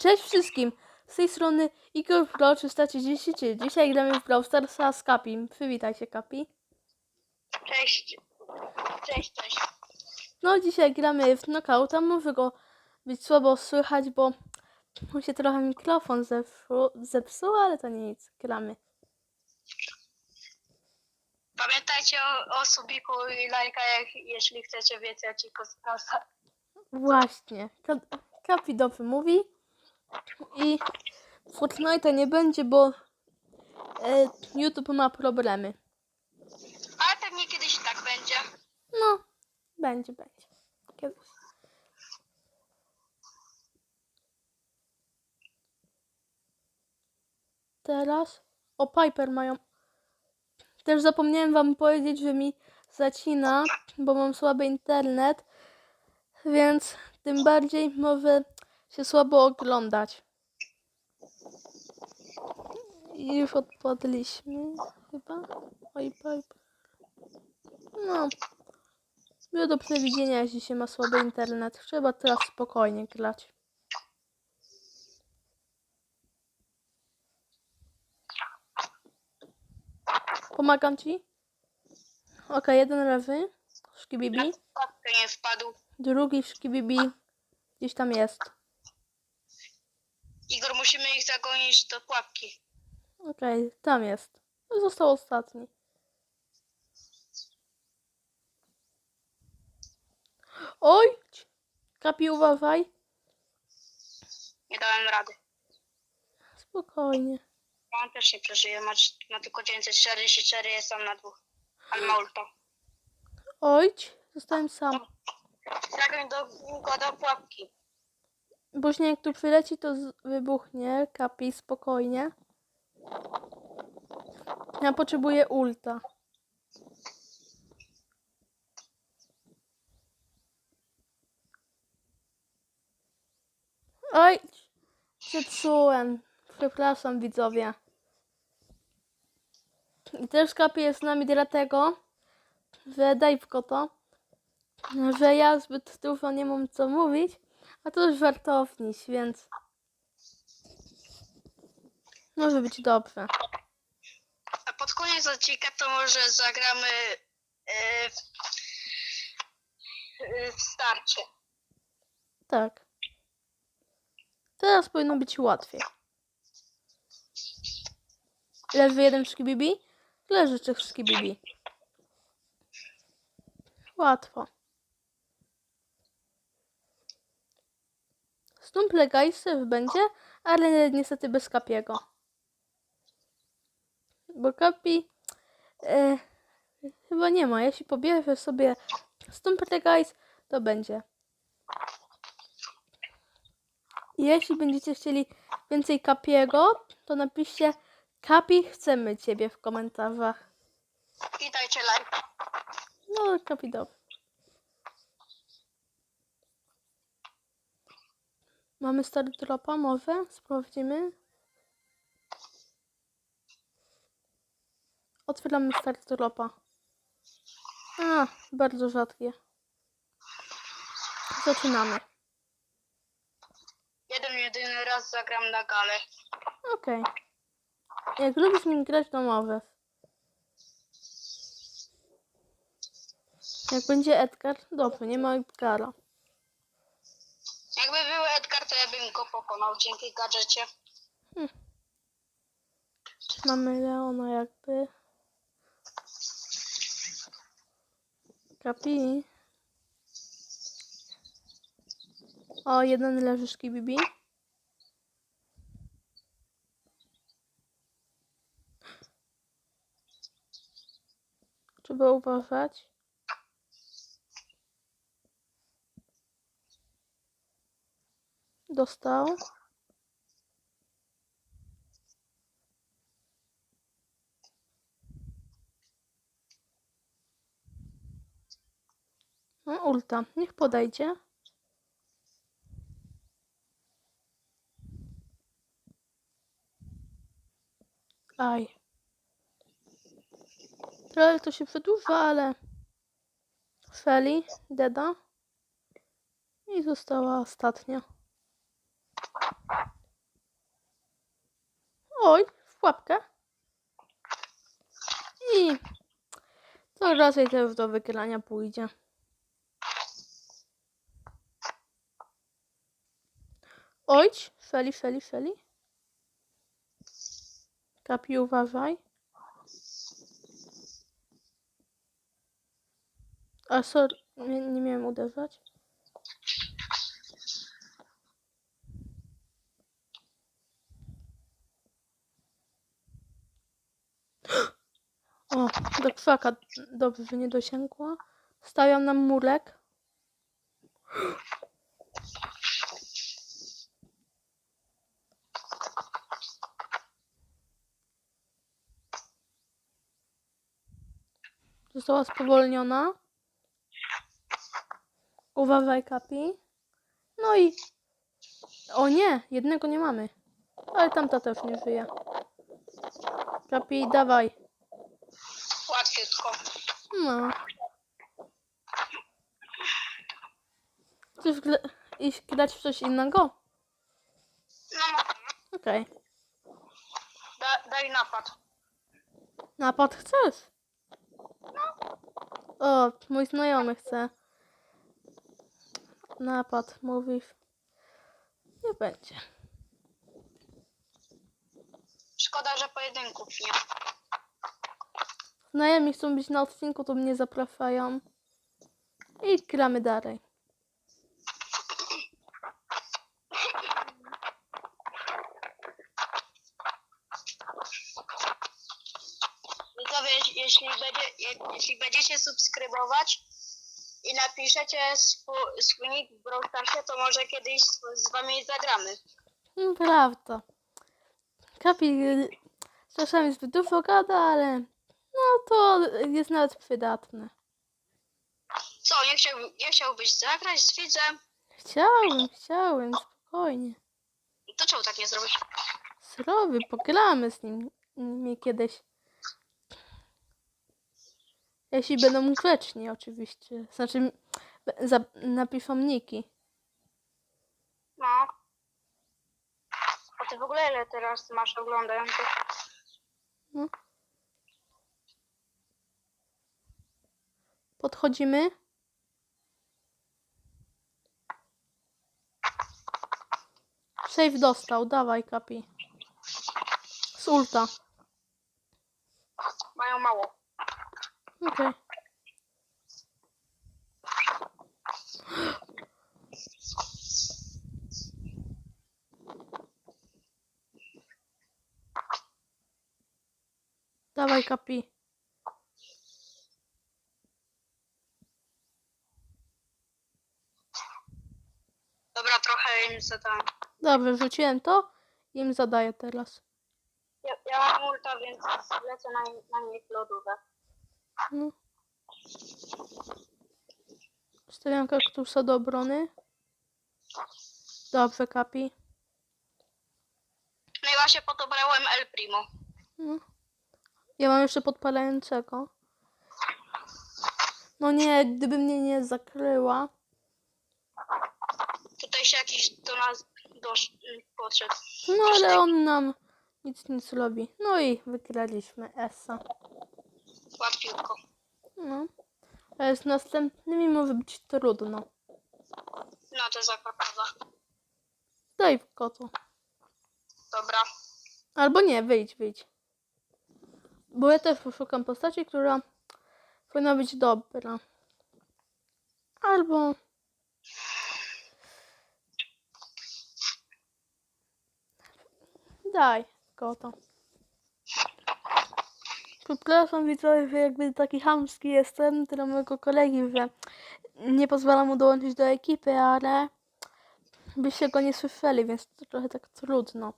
Cześć wszystkim! Z tej strony Igor Pro 333. Dzisiaj gramy w Brawl Starsa z Kapim. Przywitaj się Kapi. Cześć. Cześć, cześć. No dzisiaj gramy w Knockouta. Może go być słabo słychać, bo mu się trochę mikrofon zepsuł, zepsuł ale to nic. Gramy. Pamiętajcie o, o subiku i lajkach, jeśli chcecie odcinków z Browsa. Właśnie. Ka- Kapi dobrze mówi. I Fortnite'a nie będzie, bo e, YouTube ma problemy. Ale pewnie kiedyś tak będzie. No, będzie, będzie. Kiedyś. Teraz o Piper mają. Też zapomniałem wam powiedzieć, że mi zacina, bo mam słaby internet, więc tym bardziej może się słabo oglądać. I już odpadliśmy chyba. Oj, Piper. No. Było do przewidzenia, jeśli się ma słaby internet. Trzeba teraz spokojnie grać. Pomagam ci? Okej, jeden lewy. Szkibibi. Nie wpadł. Drugi szkibibi. Gdzieś tam jest. Igor, musimy ich zagonić do pułapki. Okej, tam jest. Został ostatni. Oj! Kapi, uważaj. Nie dałem rady. Spokojnie. On też nie przeżyje, ma, ma tylko 944, jest tam na dwóch. Ale ma ulta. Oj! Zostałem sam. Zagoń do, go do pułapki. Bo śnieg tu przyleci, to wybuchnie. Kapi, spokojnie. Ja potrzebuję ulta. Oj! Zepsułem. Przepraszam, widzowie. I też Kapi jest z nami dlatego, że Dave'ko to, że ja zbyt dużo nie mam co mówić, a to już wartowniś, więc może być dobrze. A pod koniec odcinka to może zagramy yy, w, w starcie. Tak. Teraz powinno być łatwiej. Leży jeden szkibibi? Leży trzech szkibibi. Łatwo. Stumple Guys też będzie, ale niestety bez Kapiego. Bo Kapi e, chyba nie ma. Jeśli pobierze sobie Stumple Guys, to będzie. Jeśli będziecie chcieli więcej Kapiego, to napiszcie Kapi, chcemy Ciebie w komentarzach. I dajcie like. No, Kapi dobrze. Mamy start dropa, może? Sprawdzimy. Otwieramy start dropa. A, bardzo rzadkie. Zaczynamy. Jeden, jedyny raz zagram na galę. Okej. Jak lubisz nim grać, to możesz. Jak będzie Edgar, dobrze, nie ma Edgara. Jakby był Edgar, to ja bym go pokonał dzięki gadżecie. Mamy Leona jakby. Kapi. O, jeden leży szkibibi. Trzeba uważać. Dostał. No, ulta. Niech podejdzie. Aj. Trochę to się przedłuża, ale... Feli, Deda. I została ostatnia. Oj, w pułapkę. I to raczej też do wygrania pójdzie. Oj, Feli, Feli, Feli. Kapi, uważaj. A sorry, nie, nie miałem uderzać. O, krzaka. Dobrze, nie dosięgła. Stawiam nam murek. Została spowolniona. Uważaj, Kapi. No i... O nie, jednego nie mamy. Ale tamta też nie żyje. Kapi, dawaj. No. Chcesz gle- iść grać w coś innego? No, Okej. da, daj napad. Napad chcesz? O, mój znajomy chce. Napad, mówisz. Nie będzie. Szkoda, że pojedynków nie. Znajomi chcą być na odcinku, to mnie zapraszają. I gramy dalej. Widzowie, jeśli- będzie, je- jeśli będziecie subskrybować i napiszecie swój, swój nick w Brawl Starsie, to może kiedyś z, z wami zagramy. No, Prawda. Kapi y, czasami zbyt dużo gada, ale no to jest nawet przydatne. Co, nie, chciał, nie chciałbyś zagrać z widzem? Chciałem, chciałem, spokojnie. To czemu tak nie zrobić? Zrobię, pogramy z nim nimi kiedyś. Jeśli będą grzeczni, oczywiście. Znaczy, za, napiszą niki. No. A ty w ogóle ile teraz masz oglądających? No. Podchodzimy. Save dostał, dawaj kapi. Z ulta. Mają mało. Okej. Dawaj kapi. Dobra, trochę im zadam. Dobrze, rzuciłem to i im zadaję teraz. Ja, ja mam ulta, więc lecę na, na nich lodówę. No. Stawiam kaktusa do obrony. Dobrze, kapi. No i właśnie po to brałem El Primo. No. Ja mam jeszcze podpalającego. No nie, gdyby mnie nie zakryła. Się jakiś do nas dosz, podszedł. No ale on nam nic nie zrobi. No i wygraliśmy Esa. Łatwiutko. No. Ale z następnymi może być trudno. No to zakładowa. Daj w kotu. Dobra. Albo nie, wyjdź, wyjdź. Bo ja też poszukam postaci, która powinna być dobra. Albo... Daj kota. Przepraszam widzowie, że jakby taki chamski jestem dla mojego kolegi, że nie pozwala mu dołączyć do ekipy, ale byście go nie słyszeli, więc to trochę tak trudno.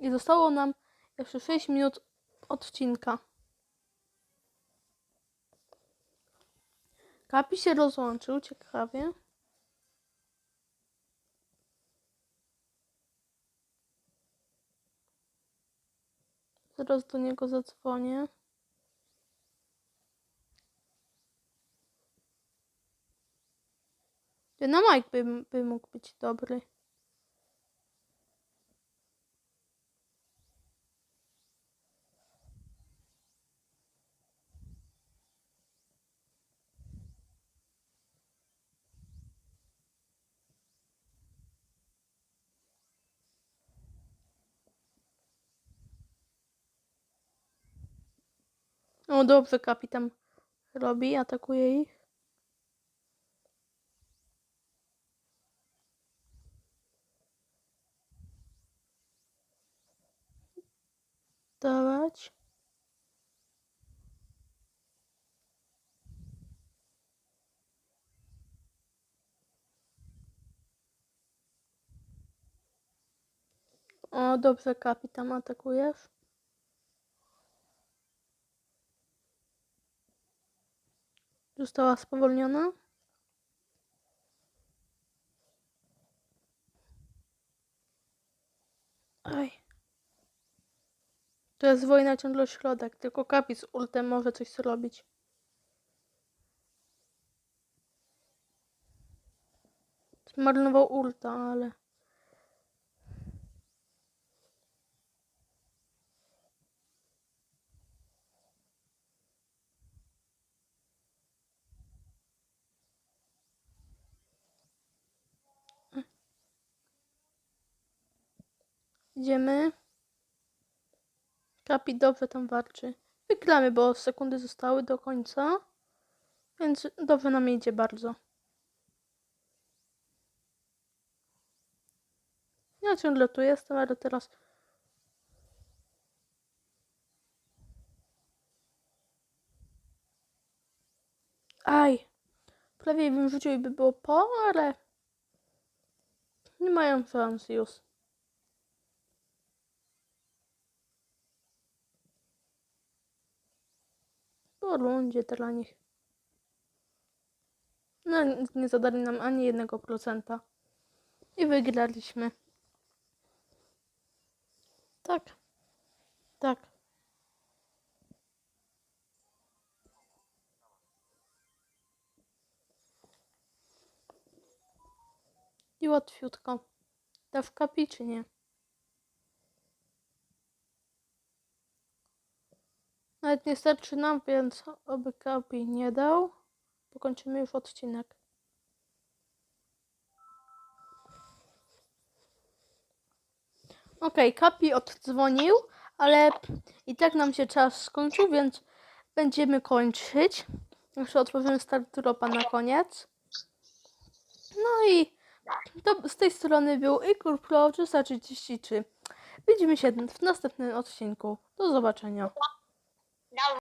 I zostało nam jeszcze 6 minut odcinka. Kapi się rozłączył, ciekawie. Zaraz do niego zadzwonię. No Mike by, by mógł być dobry. No dobrze, kapitan robi, atakuje ich. Dawać. O, dobrze, kapitan, atakujesz. Została spowolniona. Aj. To jest wojna ciągle środek, tylko kapis ultem może coś zrobić. Zmarnował ulta, ale... Idziemy. Kapi dobrze tam walczy. Wygramy, bo sekundy zostały do końca. Więc dobrze nam idzie bardzo. Ja ciągle tu jestem, ale teraz... Aj! Prawie bym rzucił i by było po, ale... Nie mają szans już. Po rundzie dla nich. No, nie zadali nam ani jednego procenta. I wygraliśmy. Tak. Tak. I łatwiutko. Dasz kapi czy nie? Nawet nie starczy nam, więc oby kapi nie dał. Pokończymy już odcinek. Okej, Kapi oddzwonił, ale i tak nam się czas skończył, więc będziemy kończyć. Jeszcze otworzymy start dropa na koniec. No i to z tej strony był Ikur Pro 333. Widzimy się w następnym odcinku. Do zobaczenia. Na